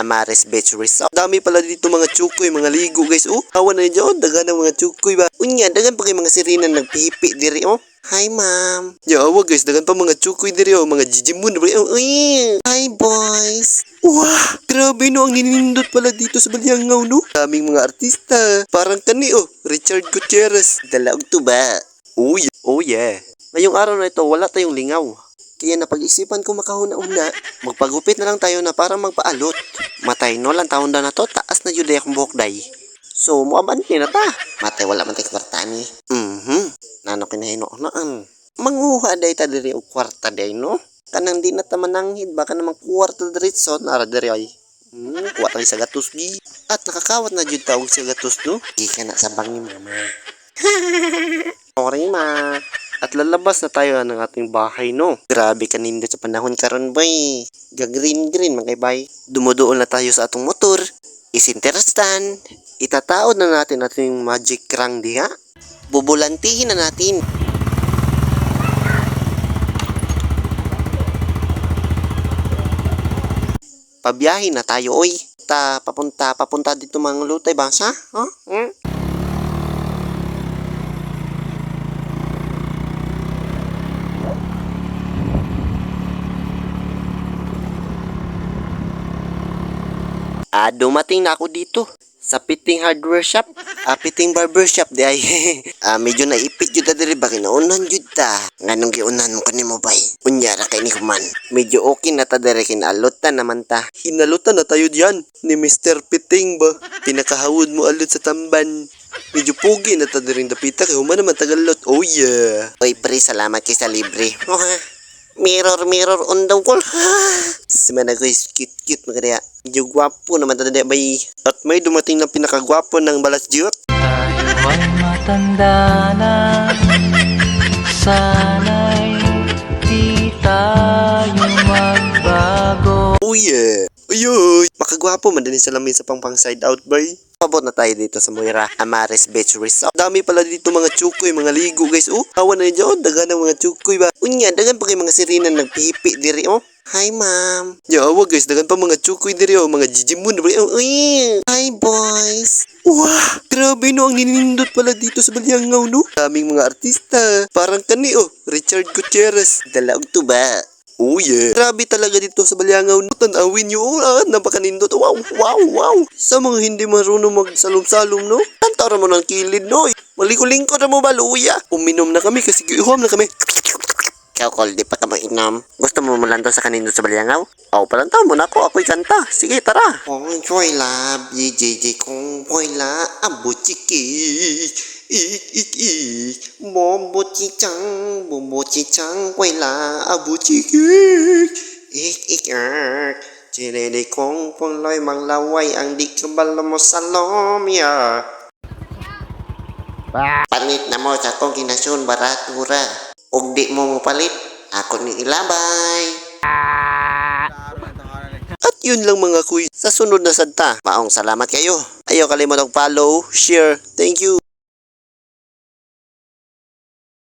Amares Beach Resort. Dami pala dito mga chukoy, mga ligo guys. Oh, awan na dyan. Dagan ng mga chukoy ba? Unya, dagan pa kay mga sirina nagpipi diri oh. Hi ma'am. Ya, awa guys, dagan pa mga chukoy diri oh, mga jijimun. Oh, uy. Hi boys. Wah, grabe no, ang ninindot pala dito sa Balyangaw no. Daming mga artista. Parang kani oh, Richard Gutierrez. Dalaog to ba? Oh yeah. Oh yeah. Ngayong araw na ito, wala tayong lingaw. Kaya napag-isipan ko makahuna-una, magpagupit na lang tayo na para magpaalot. Matay no lang taon na na to, taas na yun akong buhok day. So, muaban ni na ta. Matay wala man tayo kwarta ni. Mhm. Nano kinahino naan. Manguha day ta diri og kwarta day no. Kanang di na ta mananghid baka namang kwarta diretso nara diri ay. Hmm, kuha tayo sa gatos gi. At nakakawat na jud tawag sa gatos no. Gi ka na sa bang ni mama. Sorry ma. At lalabas na tayo ng ating bahay, no? Grabe kanina sa panahon karon boy. Ga-green green mga bay. Dumuduol na tayo sa atong motor. Isinterestan. Itataod na natin ating magic crank diha. Bubulantihin na natin. Pabiyahin na tayo, oy. Ta, papunta, papunta dito mga lutay ba siya? Huh? Hmm? Ah, dumating na ako dito sa Piting Hardware Shop. Ah, Piting Barber Shop di ay. ah, medyo naipit jud ta diri ba kinaunan jud ta. Nganong giunan mo kanimo bay? Unyara kay ni Kuman. Medyo okay na ta diri kinalutan naman ta. Hinalutan na tayo diyan ni Mr. Piting ba. Pinakahawod mo alot sa tamban. Medyo pugi na ta diri dapita kay human naman tagalot. Oh yeah. Oy pre, salamat kay sa libre. Mirror, mirror on the wall. Simana ko is cute, cute mga kaya. Medyo gwapo naman tanda bay. At may dumating na pinakagwapo ng balas jiyot. Tayo ay matanda na Sana'y Makagwapo man din sa pang pang side out bay. Pabot na tayo dito sa Moira Amares Beach Resort. Dami pala dito mga chukoy, mga ligo guys. Oh, awan na dyan. Dagan ng mga chukoy ba? Unya, dagan pa kay mga sirina nagpipi diri oh. Hi ma'am. Ya, awa guys, dagan pa mga chukoy diri oh, mga jijimun. Oh. Hi boys. Wah, grabe no, ang ninindot pala dito sa Balyangaw no. Daming mga artista. Parang kani oh, Richard Gutierrez. Dalaog to ba? Oh yeah. Grabe talaga dito sa Balyangaw. Tanawin nyo. Ah, napakanindot. Wow, wow, wow. Sa mga hindi marunong magsalom-salom, no? Tantara mo ng kilid, no? Maliko-lingkod na mo ba, luya? Uminom na kami kasi gihom na kami. Ikaw, Col, di pa ka mainom. Gusto mo malanto sa kanino sa Balyangaw? Oo, oh, palantaw mo na ako. Ako'y kanta. Sige, tara. Oh, joy la, BJJ kong boy la, abo chiki. Ik, ik, ik. Bombo chichang, bombo chichang, boy la, abo chiki. Ik, ik, kong pangloy manglaway ang di kabalo mo sa lomya. Palit na mo sa kong kinasyon baratura. Og di mo mo palit, ako ni ilabay. At yun lang mga kuy. Sa sunod na sadta, maong salamat kayo. Ayaw kalimutang follow, share. Thank you.